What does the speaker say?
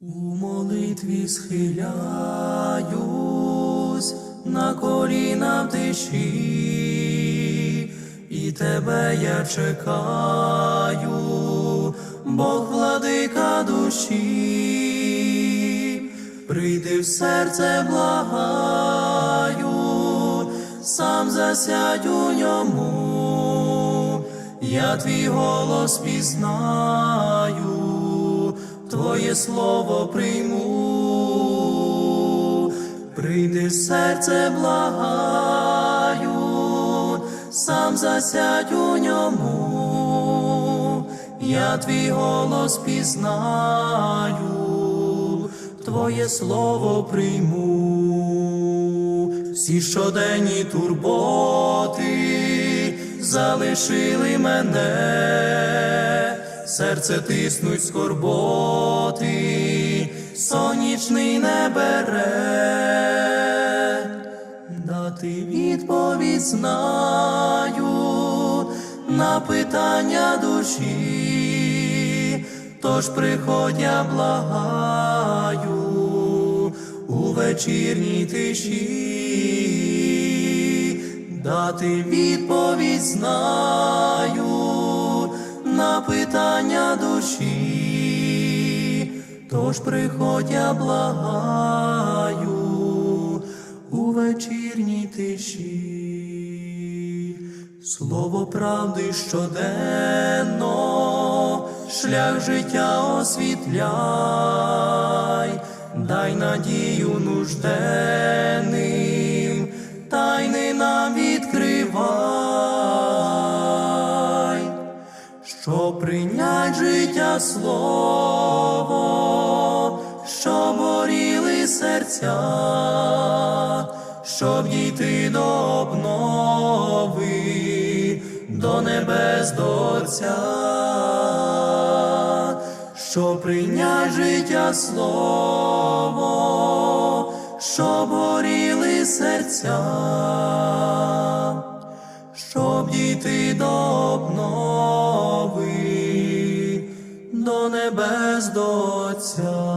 У молитві схиляюсь на коліна в тиші, і тебе я чекаю, Бог владика душі, прийди в серце, благаю, сам засядь у ньому, я твій голос пізнаю. Твоє слово прийму, прийди серце, благаю, сам засядь у ньому, я твій голос пізнаю, Твоє слово прийму, всі щоденні турботи залишили мене серце тиснуть скорботи, сонячний не бере, дати відповідь знаю на питання душі, тож приходь, я благаю у вечірній тиші, дати відповідь знаю на питання душі, тож приходь, я благаю у вечірній тиші, слово правди щоденно, шлях життя освітляй, дай надію нужденним, тайни нам щоб життя слово, щоб горіли серця, щоб дійти до обнови, до небес до Отця, щоб прийнять життя слово, щоб горіли серця щоб дійти до обнови, небес до Отця.